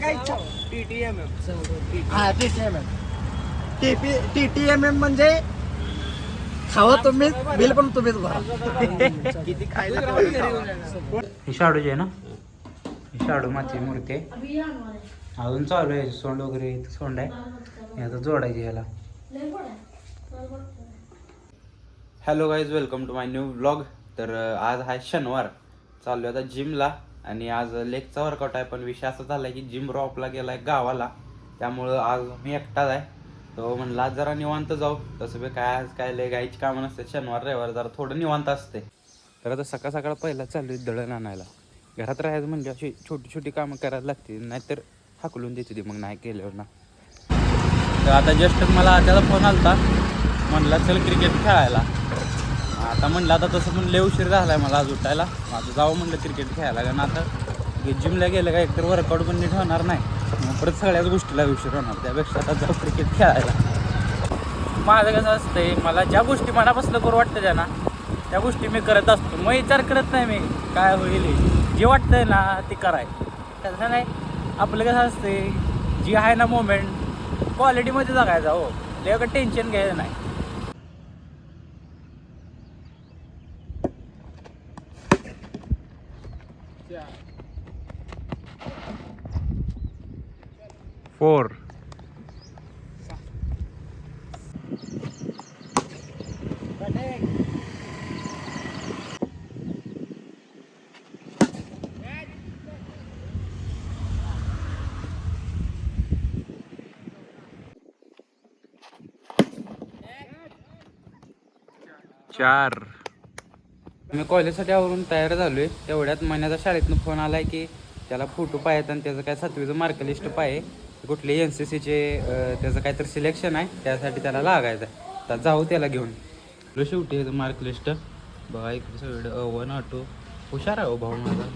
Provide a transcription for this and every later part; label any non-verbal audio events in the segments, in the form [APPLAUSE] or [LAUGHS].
काय इच्छा? हा T T M M T T M M म्हणजे खावं तुम्हीच बिल पण तुम्हीच भरा. किती खायला ही शाडूची आहे ना? ही शाडू माती मूर्ती. आहे अजून चालू आहे सोंड वगैरे इथं सोंड आहे. आता जोडायची ह्याला. Hello guys welcome to my new blog तर आज आहे शनिवार. चालू आता जिमला आणि आज लेगचा वर्कआउट आहे पण विषय असा झाला की जिम रॉपला गेलाय गावाला. त्यामुळं आज मी एकटाच आहे. तो म्हणला आज जरा निवांत जाऊ. तसं बी काय आज काय लय घाईची कामं नसते शनिवार रविवार जरा थोडं निवांत असते. तर आता सकाळ सकाळ पहिला चालू आहे दळण आणायला. घरात राहायचं म्हणजे अशी छोटी छोटी कामं करायला लागतील. नाहीतर हाकलून देते ती मग नाही केल्यावर ना. तर आता जस्ट मला त्याचा फोन आलता. म्हणला चल क्रिकेट खेळायला. आता म्हणलं आता तसं पण लय उशीर झालाय मला आज उठायला. माझं जावं म्हणलं क्रिकेट खेळायला कारण आता जिमला गेलं का एकतर वर्कआउट पण नीट होणार नाही. मग परत सगळ्याच गोष्टीला उशीर होणार त्यापेक्षा आता जाऊ क्रिकेट खेळायला. माझं कसं असतंय मला ज्या गोष्टी मनापासून करू वाटतं त्या ना त्या गोष्टी मी करत असतो. मग विचार करत नाही मी काय होईल जे वाटतंय ना ते कराय. तसं नाही आपलं कसं असतंय जी आहे ना मोमेंट क्वालिटीमध्ये जगायचा हो. त्याकडे टेन्शन घ्यायचं नाही. फोर. चार. मी कॉलेजसाठी आवरून तयार झालोय. तेवढ्यात महिन्याचा शाळेतनं फोन आलाय की त्याला फोटो पाहिजेत आणि त्याचं काय सातवीचं मार्कलिस्ट पाहिजे कुठले एन सी सीचे त्याचं काहीतरी सिलेक्शन आहे त्यासाठी त्याला लागायचं आहे तर जाऊ त्याला घेऊन. लो शेवटी मार्क लिस्ट बघा इकडे सगळं वन ऑटो हुशार आहे हो भाऊ माझा.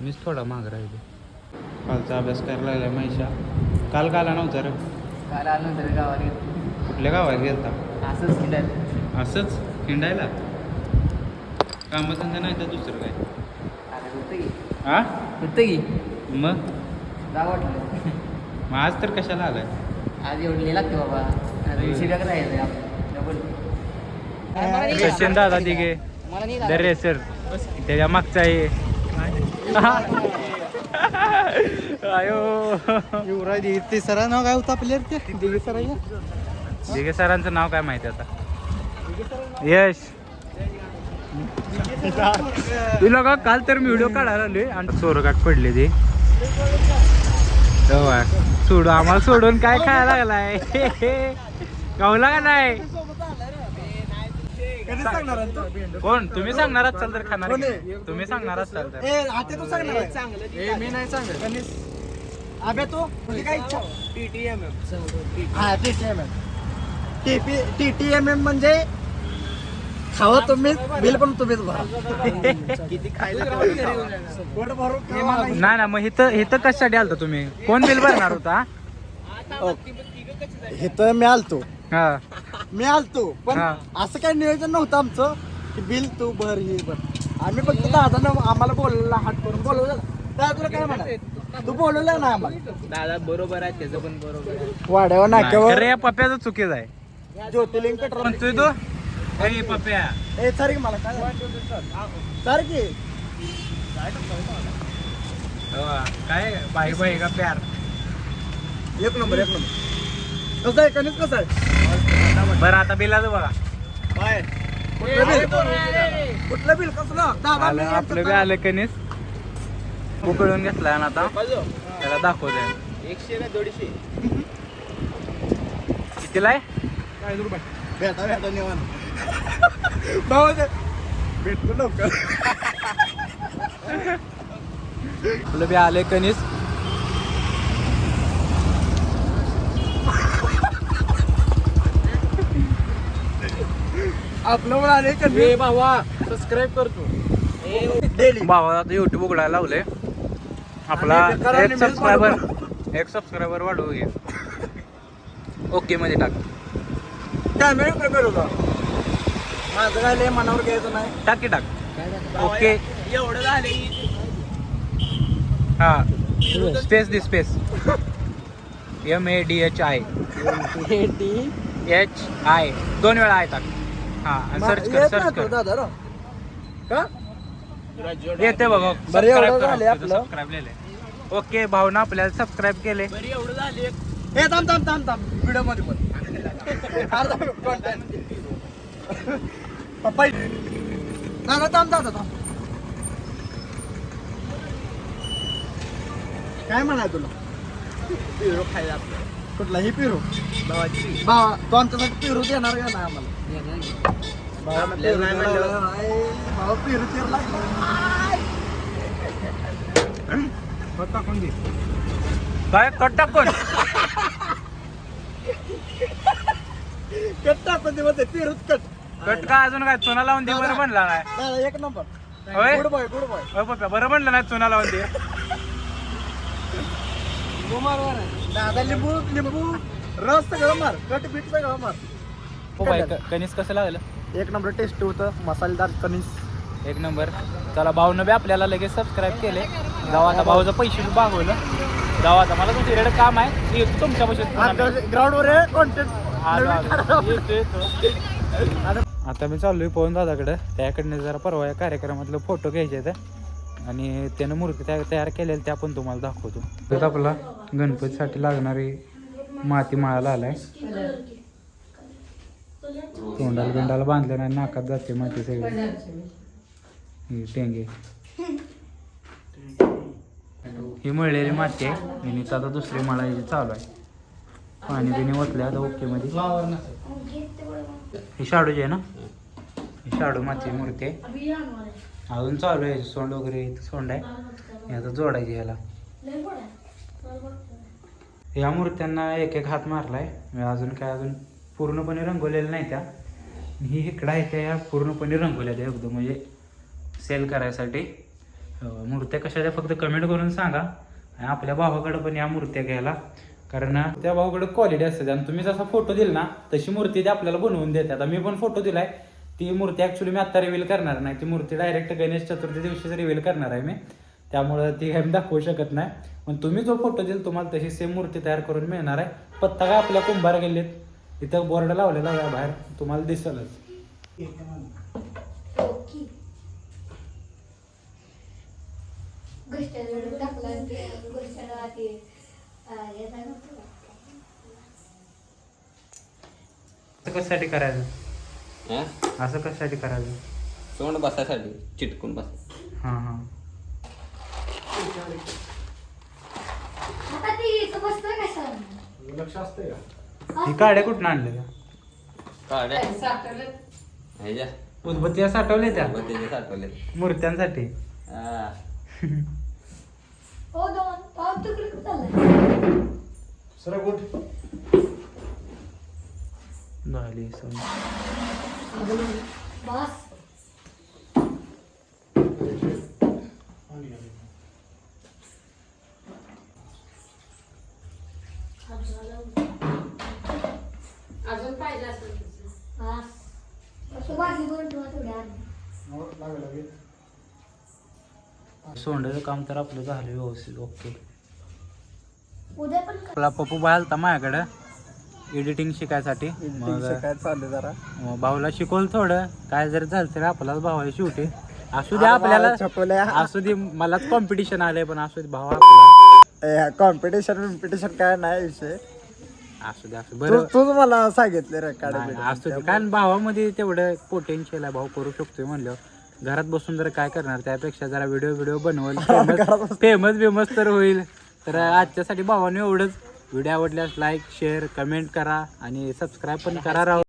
मीच थोडा माग राहिलो. कालचा अभ्यास करायला लागला महिषा काल काला नव्हता रे? काल आल्यानंतर गावाला गेलो कुठल्या गावात गेलता? असंच किल्ल्यात असंच? हिंडायला कामधंदा नाही तर दुसरं काय? होतं की. हा होतं की. मग? वाटलं मग आज तर कशाला आलाय? आज एवढं लागते बाबा. आता शिल्लक राहिलं दादा दिघे मला नाही द रेसर त्याच्या मागचा आहे. आयो. युवराज तिसरा नाव काय होतं प्लेअर ते दिल्ली सराय दिघे सरांचं नाव काय माहिती आता? यश. तुला का काल तर मी व्हिडिओ काढायला आलोय. आणि चोरकाट पडले ते. सोडू आम्हाला सोडून काय खायला लागलाय? गावला का नाही? कोण? तुम्ही सांगणार असाल तर खाणार? तुम्ही सांगणार असाल तर. ए आता तू सांगणार आहे? ए, मी नाही सांगणार अबे तू? तुझी काय इच्छा? टीटीएम हा T T M M. T T M M म्हणजे खावं तुम्हीच बिल पण तुम्हीच भरा. किती खायला पोट भरून खावा. नाही ना मग इथं इथं कशासाठी आलता तुम्ही? कोण बिल भरणार होता? इथं मी आलतो. हा. मी आलतो पण हा. असं काही नियोजन नव्हतं आमचं की बिल तू भर हे भर. आम्ही फक्त दादानं आम्हाला बोलवलं हात करून बोलवलं दादा तुला काय म्हणा तू बोलवलं ना आम्हाला. दादा बरोबर आहे त्याचं पण बरोबर आहे. वाड्यावर नाक्यावर अरे पप्प्याचं चुकीच आहे. ज्योतिर्लिंग पेट्रोल म्हणतोय तो? अरे पप्प्या ए सर मला काय सर की. तेव्हा काय बाई बाई का प्यार? एक नंबर एक नंबर. कसं आहे कणित कसं आहे? बरं आता बिलाचं बघा. कुठलं बिल? कुठलं बिल? कसलं? दादा आलं मी आपलं बी आलं कणीस. उकळून घेतलाय ना आता. त्याला दाखवतोय. एकशे ना दोडशे कितीला आहे? चाळीस रुपये. भेटा भेटा निवान दे भेटतो लवकर आपलं बी आलंय कणीस आपलं आले कधी भावा सबस्क्राईब करतो डेली भावा आता युट्यूब उघडायला लावलंय. आपला एक सबस्क्रायबर एक सबस्क्रायबर वाढवू घे. ओके मध्ये टाक. कॅमेरा प्रिपेअर होता. माझं काय लय मनावर घ्यायचं नाही. टाक की टाक. ओके. एवढं झाले हा. Space the space M A D H I H I दोन वेळा आहे टाक. हा सर्च कर येत सर्च कर. का? येते बघा. सबस्क्राईब ओके भावना आपल्याला सबस्क्राईब केले हे थांब थांब थांब थांब. व्हिडिओमध्ये पण. [LAUGHS] पप्पा दादा थांब दादा थांब. काय म्हणाय तुला? पिरू खायला कुठलाही पिरू. भावा तो आमच्यासाठी पिरू देणार का नाही आम्हाला? भावानं पेरू दिला. नाही, भावा पेरू चिरला काय? कट टाकून कट टाकून दे मध्ये पेरूच कट. कट का अजून काय? चुना लावून दे बरं म्हणला नाही. एक नंबर. होय? Good boy good boy. बरं म्हणलं नाही चुना लावून दे. दादा लिंबू लिंबू रस सगळं मार. कट बीट सगळं मार. हो बाई, क- कणीस कसं लागलं? एक नंबर टेस्ट होतं. मसालेदार कणीस. एक नंबर. चला भाऊनं बी आपल्याला लगेच सबस्क्राईब केले. आता भाऊचं पैसे बी भागवलं आता मला तुमच्याकडे काम आहे. मी येतो तुमच्या ग्राउंड वर आहे कॉन्टेंट आता मी चाललोय पवन दादाकडं. त्याकडनं जरा परवा या कार्यक्रमातलं फोटो घ्यायचे आहेत आणि त्यानं मूर्ती त्या तयार केलेली त्या पण तुम्हाला दाखवतो. तर आपला गणपतीसाठी लागणारी माती माळाला आलाय. तोंडाला बिंडाला बांधले नाही नाकात जाते माती सगळी. टेंगे. ही मळलेली माती आहे. आणि आता दुसरी मळायची चालू आहे. पाणी बिणी ओतले आता ओके मध्ये. ही शाडूची आहे ना? ही शाडू माती मूर्ती आहे. अजून चालू आहे सोंड वगैरे इथं सोंड आहे. हे आता जोडायची ह्याला या मूर्त्यांना एक एक हात मारलाय. अजून काय अजून पूर्णपणे रंगवलेल्या नाही त्या. ही इकडं आहे त्या या पूर्णपणे रंगवल्या त्या एकदम. म्हणजे सेल करायसाठी. मूर्त्या कशाच्या फक्त कमेंट करून सांगा. आणि आपल्या भावाकडं पण या मूर्त्या घ्यायला. कारण त्या भावाकडे क्वालिटी असते. आणि तुम्ही जसा फोटो दिला ना तशी मूर्ती ते आपल्याला बनवून देते आता मी पण फोटो दिलाय. ती मूर्ती ऍक्च्युली मी आता रिव्हील करणार नाही. ती मूर्ती डायरेक्ट गणेश चतुर्थी दिवशीच रिव्हील करणार आहे मी. त्यामुळं ती काही [LAUGHS] मी दाखवू शकत नाही. पण तुम्ही जो फोटो दिल तुम्हाला तशी सेम मूर्ती तयार करून मिळणार आहे. पत्ता काय आपल्या कुंभार गेलेत इथं बोर्ड लावलेला आहे बाहेर. तुम्हाला दिसलच. कशासाठी करायचं? असं कशासाठी करायचं? तोंड बसायसाठी चिटकून बस हां हां. ही काड्या कुठून आणल्या काढ्या ह्याच्या उदबत्त्या साठवल्या त्या? साठवले मूर्त्यांसाठी? हा. झाली सम- अजून पाहिजे. सोंडाचं काम तर आपलं झालं व्यवस्थित ओके. उद्या पण आपला पप्पू बाय आलता माझ्याकडं. एडिटिंग शिकायसाठी. मग काय चालू जरा. मग भाऊला शिकवलं थोडं. काय जर झालं तर आपल्याला भावाला शेवटी. असू दे आपल्याला. छपवल्या असू दे मलाच कॉम्पिटिशन आलंय पण असू दे भाऊ आपला. कॉम्पिटिशन विम्पिटिशन काय नाही विषय. असू दे असू तू बरं. तूच मला सांगितले रे नाही, असू दे. कारण भावामध्ये तेवढं पोटेन्शियल आहे. भाऊ करू शकतोय म्हणलं. घरात बसून जर काय करणार त्यापेक्षा जरा व्हिडिओ व्हिडिओ बनवल. [LAUGHS] फेमस फेमस तर होईल. तर आजच्यासाठी भावाने एवढंच व्हिडिओ आवडल्यास लाईक शेअर कमेंट करा आणि सबस्क्राईब पण करा राहू